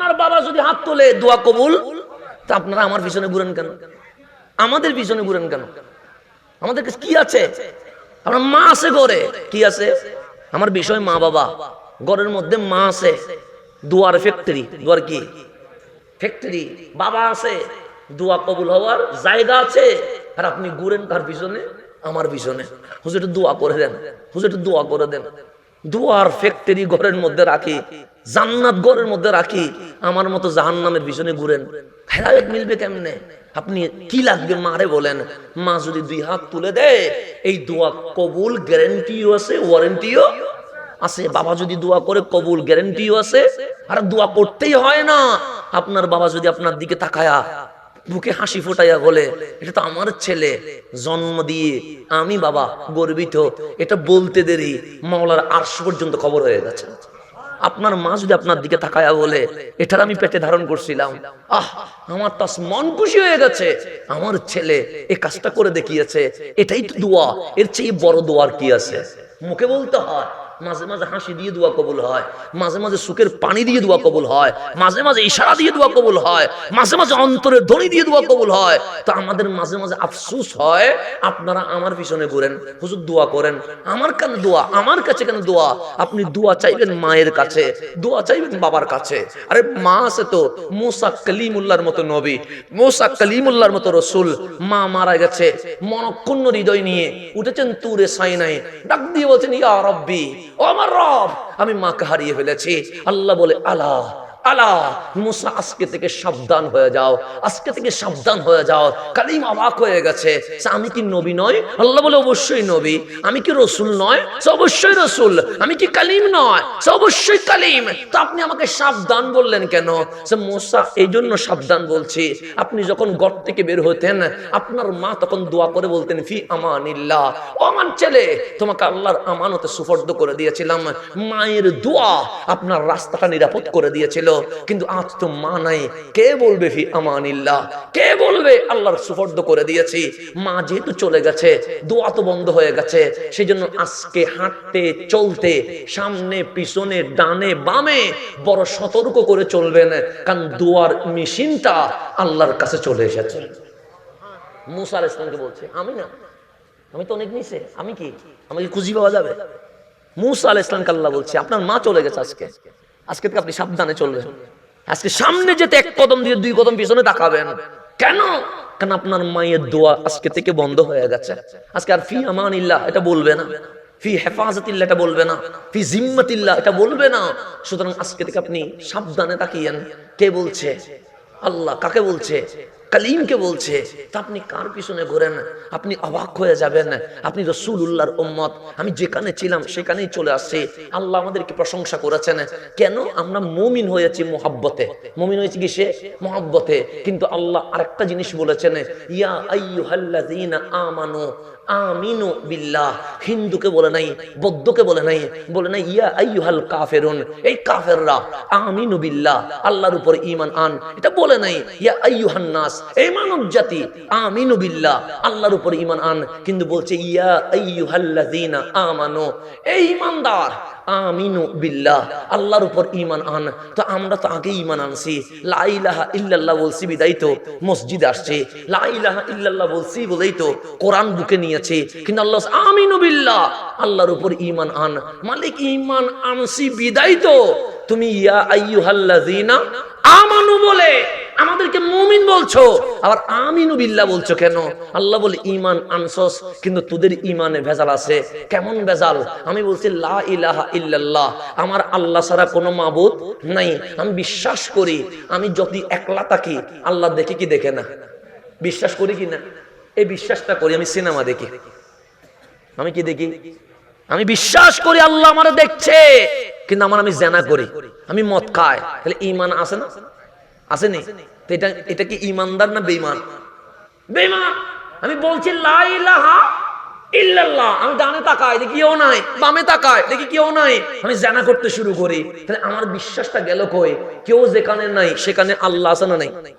আপনার বাবা যদি হাত তোলে দোয়া কবুল, তা আপনারা আমার পিছনে ঘুরেন কেন? আমাদের পিছনে ঘুরেন কেন? আমাদের কাছে কি আছে? আপনার মা আছে ঘরে। কি আছে? আমার বিষয় মা বাবা। ঘরের মধ্যে মা আছে। দুয়ার ফ্যাক্টরি দুয়ার কি? ফ্যাক্টরি বাবা আছে। দোয়া কবুল হওয়ার জায়গা আছে। আর আপনি ঘুরেন তার পিছনে? আমার পিছনে। হুজুর দোয়া করে দেন। হুজুর দোয়া করে দেন। দোয়ার ফ্যাক্টরি ঘরের মধ্যে রাখি, জান্নাত ঘরের মধ্যে রাখি, আমার মতো জাহান্নামের পিছনে ঘুরেন। হেদায়ত মিলবে কেমনে? আপনি কি লাগবে মারে বলেন? মা যদি দুই হাত তুলে দেয়, এই দোয়া কবুল গ্যারেন্টিও আছে, ওয়ারেন্টিও আছে। বাবা যদি দোয়া করে, কবুল গ্যারেন্টিও আছে। আর দোয়া করতেই হয় না। আপনার বাবা যদি আপনার দিকে তাকায়া বুকে হাসি ফোটাইয়া বলে, এটা তো আমার ছেলে, জন্ম দিয়ে আমি বাবা, গর্বিত। এটা বলতে দেরি, মাওলার আরশ পর্যন্ত খবর হয়ে গেছে। আপনার মা যদি আপনার দিকে তাকায়া বলে, এটার আমি পেটে ধারণ করছিলাম, আহ, আমার তাস মন খুশি হয়ে গেছে। আমার ছেলে এই কাজটা করে দেখিয়েছে, এটাই তো দোয়া, এর চেয়ে বড় দোয়ার কি আছে? মুখে বলতে হয় মাঝে মাঝে হাসি দিয়ে দোয়া কবুল হয়, মাঝে মাঝে সুখের পানি দিয়ে দোয়া কবুল হয়, মাঝে মাঝে ইশারা দিয়ে দোয়া কবুল হয়, মাঝে মাঝে অন্তরের ধ্বনি দিয়ে দোয়া কবুল হয়। তো আমাদের মাঝে মাঝে আফসুস হয়, আপনারা আমার পিছনে ঘুরেন, হুজুর দোয়া করেন, আমার কেন দোয়া, আমার কাছে কেন দোয়া? আপনি দোয়া চাইবেন মায়ের কাছে, দোয়া চাইবেন বাবার কাছে। আরে মা আছে তো, মুসা কলিমুল্লাহর মতো নবী, মুসা কলিমুল্লাহর মতো রসুল, মা মারা গেছে, মনক্ষুণ্ণ হৃদয় নিয়ে উঠেছেন তুরে সাইনাই ডাক দিয়ে বলছেন, ইয়া রব্বি ও আমার রব আমি মাকে হারিয়ে ফেলেছি। আল্লাহ বলে আল্লাহ আলা, মুসা, আজকে থেকে সাবধান হয়ে যাও, আজকে থেকে সাবধান হয়ে যাও। কালিম অবাক হয়ে গেছে আমি কি নবী নয়? আল্লাহ বলে, অবশ্যই নবী। আমি কি রসুল নয়? অবশ্যই রসুল। আমি কি কালিম নয়? অবশ্যই কালিম। তো আপনি আমাকে সাবধান বললেন কেন? মোসা এই জন্য সাবধান বলছি। আপনি যখন গড় থেকে বের হতেন, আপনার মা তখন দোয়া করে বলতেন, ফি আমানিল্লাহ। ও আমার ছেলে, তোমাকে আল্লাহর আমানতে সুফর্দ করে দিয়েছিলাম। মায়ের দোয়া আপনার রাস্তাটা নিরাপদ করে দিয়েছিল। কিন্তু আজ তো মা নাই। কে বলবে ফি আমানিল্লাহ? কে বলবে? আল্লাহর সুফর্দ করে দিয়েছি। মা যেহেতু চলে গেছে, দোয়া তো বন্ধ হয়ে গেছে সেই জন্য আজকে হাঁটতে, চলতে, সামনে, পিছনে, ডানে, বামে বড় সতর্ক করে চলবেন, কারণ দোয়ার মেশিনটা আল্লাহর কাছে চলে এসেছে। মুসা আল ইসলামকে বলছে, আমি না, আমি তো অনেক নিচে, আমি কি? আমাকে খুঁজি পাওয়া যাবে? মুসা আল ইসলামকে আল্লাহ বলছে, আপনার মা চলে গেছে আজকে। আজকে থেকে আপনি সাবধানে চলবেন। আজকে সামনে যেতে এক কদম দিয়ে দুই কদম পিছনে তাকাবেন। কেন? কারণ আপনার মায়ের দোয়া আজকে থেকে বন্ধ হয়ে গেছে। আজকে আর ফি আমানিল্লাহ এটা বলবে না। ফি হেফাজতিল্লাহ এটা বলবে না। ফি জিম্মাতিল্লাহ এটা বলবে না। সুতরাং আজকে থেকে আপনি সাবধানে তাকিয়েন। কে বলছে? আল্লাহ। কাকে বলছে? কালিমকে বলছে, তা আপনি কার পিছনে ঘোরেন? আপনি অবাক হয়ে যাবেন। আপনি রসুল উল্লাহর উম্মত। আমি যেখানে ছিলাম, সেখানেই চলে আসছি। আল্লাহ আমাদেরকে প্রশংসা করেছেন। কেন? আমরা মমিন হয়েছি মোহাব্বতে। মুমিন হয়েছি কি সে মোহাব্বতে। কিন্তু আল্লাহ আরেকটা জিনিস বলেছেন, ইয়া আইয়ুহাল্লাযীনা আমানু আমিনু বিল্লাহ। হিন্দুকে বলে নাই, বৌদ্ধকে বলে নাই বলে নাই, ইয়া আইয়ুহাল কাফেরুন। এই কাফেররা আমিনু বিল্লাহ, আল্লাহর উপর ঈমান আন। এটা বলে নাই, ইয়া আইয়ুহান নাস এই মানব জাতি, আমিনু আল্লাহর উপর ঈমান আন, কিন্তু বলছে, ইয়া আইয়ুহাল্লাযীনা আমানু এই ঈমানদার, আমিনু বিল্লাহ। আল্লাহর উপর ঈমান আন, তো আমরা তো আগে ঈমান আনছি। ইল্লাল্লাহ বলছি, বিদায় তো, মসজিদে আসছে। লা ইলাহা ইল্লাল্লাহ বলছি বলেই তো, কোরআন বুকে নিয়েছে। কিন্তু আল্লাহ আমিনু বিল্লাহ। আল্লাহর উপর ঈমান আন, মালিক ইমান আনছি, বিদায় তো। তুমি ইয়া আইয়ুহাল্লাযীনা আমানু বলে। আমাদেরকে মুমিন বলছো। আবার আমিনু বিল্লাহ বলছো কেন? আল্লাহ বলে ইমান আনসস কিন্তু তোদের ইমানে ভেজাল আছে। কেমন ভেজাল? আমি বলছি, লা ইলাহা ইল্লাল্লাহ, আমার আল্লাহ ছাড়া কোনো মাবুদ নাই। আমি বিশ্বাস করি, আমি যদি একলা থাকি, আল্লাহ দেখে কি দেখে না? বিশ্বাস করি কি না? এই বিশ্বাসটা করি, আমি সিনেমা দেখি। আমি কি দেখি? আমি বিশ্বাস করি আল্লাহ আমার দেখছে, কিন্তু আমার আমি জেনা করি। আমি মদ খাই। তাহলে ইমান আছে না? আসেনি? তো এটা এটা কি ইমানদার না বেঈমান? বেঈমান! আমি বলছি, লা ইলাহা ইল্লাল্লাহ। আমি ডানে তাকাই, দেখি কেউ নাই। বামে তাকাই, দেখি কেউ নাই। আমি জানা করতে শুরু করি। তাহলে আমার বিশ্বাসটা গেল কই? কেউ যেখানে নাই, সেখানে আল্লাহ আছে না নাই?